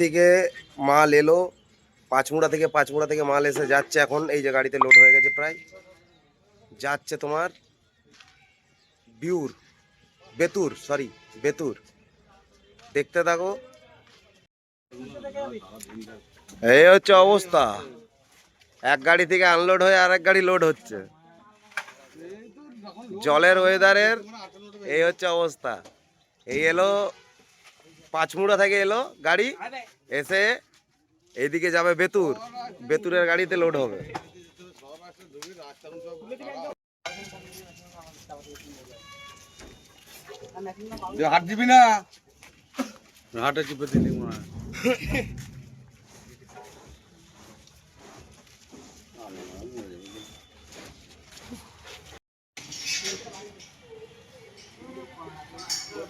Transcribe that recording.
থেকে মাল এলো, পাঁচমুড়া থেকে পাঁচমুড়া থেকে মাল এসে যাচ্ছে এখন, এই যে গাড়িতে লোড হয়ে গেছে প্রায়। যাচ্ছে তোমার বিউর, বেতুর সরি বেতুর। দেখতে থাকো। এই হচ্ছে অবস্থা। এক গাড়ি থেকে আনলোড হয়ে আরেক গাড়ি লোড হচ্ছে। জলের ওয়েদারের এই হচ্ছে অবস্থা। এই এলো পাঁচমুড়া থেকে এলো গাড়ি এসে এইদিকে যাবে বেতুর। বেতুরের গাড়িতে লোড হবে। হাট দিবি না। হাটে চিপে দিলি মনে হয়।